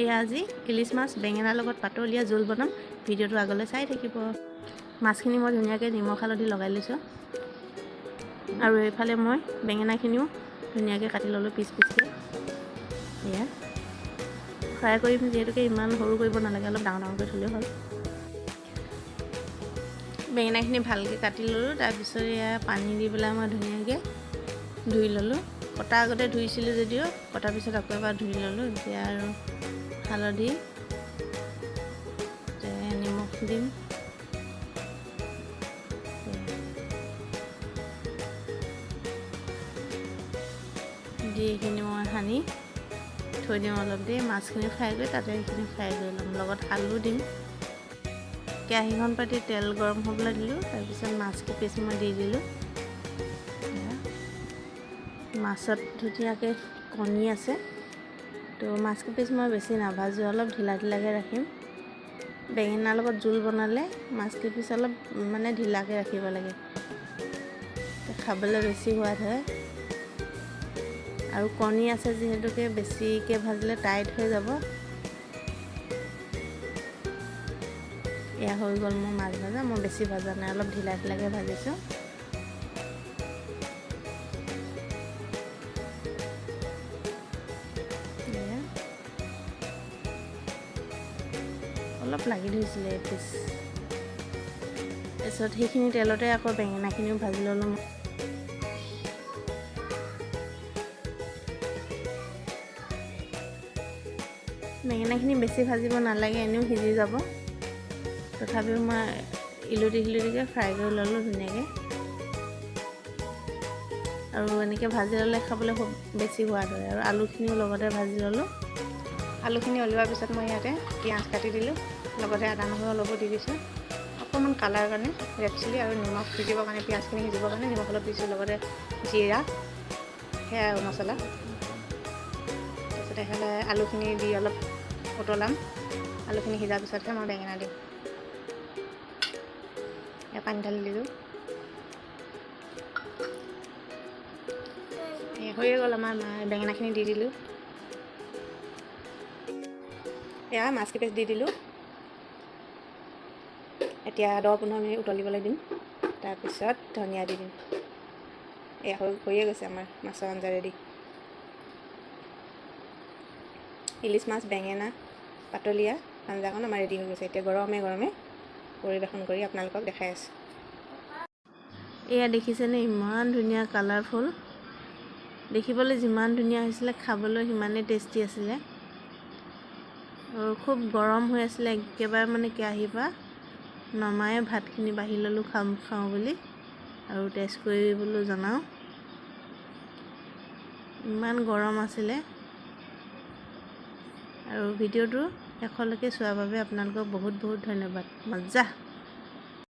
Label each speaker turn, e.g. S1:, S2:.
S1: এয়া আজি ইলিচ মাছ বেঙেনাৰ লগত পাতলীয়া জোল বনাম। ভিডিঅ'টো আগলৈ চাই থাকিব। মাছখিনি মই ধুনীয়াকৈ নিমখ হালধি লগাই লৈছোঁ। আৰু এইফালে মই বেঙেনাখিনিও ধুনীয়াকৈ কাটি ল'লোঁ পিচ পিচকৈ। এয়া। ফ্ৰাই কৰিম যিহেতুকে ইমান সৰু কৰিব নালাগে অলপ ডাঙৰ ডাঙৰকৈ থ'লেও হ'ল। বেঙেনাখিনি ভালকৈ কাটি ল'লোঁ তাৰপিছত এয়া পানী দি পেলাই মই ধুনীয়াকৈ ধুই ল'লোঁ। কটা আগতে ধুইছিলোঁ যদিও কটাৰ পিছত আকৌ এবাৰ ধুই ল'লোঁ। এতিয়া আৰু হালধি নিমখ দিম। দি এইখিনি মই সানি, থৈ দিম অলপ দেৰি, মাছখিনি ফ্ৰাই কৰি তাতে সেইখিনি ফ্ৰাই কৰি ল'ম। লগত আলু দিম। কেৰাহীখন পাতি তেল গৰম হ'বলৈ দিলোঁ তাৰপিছত মাছ কেইপিচ মই দি দিলোঁ। মাছত ধুনীয়াকৈ কণী আছে। তো মাছ কেইপিচ মই বেছি নাভাজোঁ অলপ ঢিলা ঢিলাকৈ ৰাখিম। বেঙেনাৰ লগত জোল বনালে মাছ কেইপিচ অলপ মানে ঢিলাকৈ ৰাখিব লাগে। খাবলৈ বেছি সোৱাদ হয়। আৰু কণী আছে যিহেতুকে বেছিকৈ ভাজিলে টাইট হৈ যাব। এয়া হৈ গ'ল মোৰ মাছ ভজা মই বেছি ভজা নাই অলপ ঢিলা ঢিলাকৈ ভাজিছোঁ। অলপ লাগি ধৰিছিলে পিচ তাৰপিছত সেইখিনি তেলতে আকৌ বেঙেনাখিনিও ভাজি ল'লোঁ। মই বেঙেনাখিনি বেছি ভাজিব নালাগে এনেও সিজি যাব। তথাপিও মই ইলুটি সিলুটিকৈ ফ্ৰাই কৰি ল'লোঁ ধুনীয়াকৈ। আৰু এনেকৈ ভাজি ল'লে খাবলৈ খুব বেছি সোৱাদ হয়। আৰু আলুখিনিও লগতে ভাজি ল'লোঁ। আলুখিনি ওলোৱাৰ পিছত মই ইয়াতে পিঁয়াজ কাটি দিলোঁ লগতে আদা নহৰু অলপো দি দিছোঁ। অকণমান কালাৰ কাৰণে ৰেড চিলি আৰু নিমখ সিজিবৰ কাৰণে পিঁয়াজখিনি সিজিবৰ কাৰণে নিমখ অলপ দিছোঁ লগতে জিৰা সেয়া আৰু মছলা। তাৰপিছত এইফালে আলুখিনি দি অলপ উতলাম। আলুখিনি সিজাৰ পিছতহে মই বেঙেনা দিম। এয়া পানী ঢালি দিলোঁ। হৈয়ে গ'ল আমাৰ বেঙেনাখিনি দি দিলোঁ। এয়া মাছ কেইপিচ দি দিলোঁ। এতিয়া দহ পোন্ধৰ মিনিট উতলিবলৈ দিম। তাৰপিছত ধনিয়া দি দিম। এয়া হৈ হৈয়ে গৈছে আমাৰ মাছৰ আঞ্জা ৰেডি ইলিচ মাছ বেঙেনা পাতলীয়া আঞ্জাখন আমাৰ ৰেডি হৈ গৈছে। এতিয়া গৰমে গৰমে পৰিৱেশন কৰি আপোনালোকক দেখাই আছোঁ। এয়া দেখিছেনে ইমান ধুনীয়া কালাৰফুল দেখিবলৈ যিমান ধুনীয়া হৈছিলে খাবলৈ সিমানেই টেষ্টি আছিলে। খুব গৰম হৈ আছিলে একেবাৰে মানে কেৰাহীৰ পৰা। নমাই ভাতখিনি বাঢ়ি ল'লোঁ খাম খাওঁ বুলি। আৰু টেষ্ট কৰি বোলো জনাওঁ। ইমান গৰম আছিলে। আৰু ভিডিঅ'টো শেষলৈকে চোৱাৰ বাবে আপোনালোকক বহুত বহুত ধন্যবাদ। মজা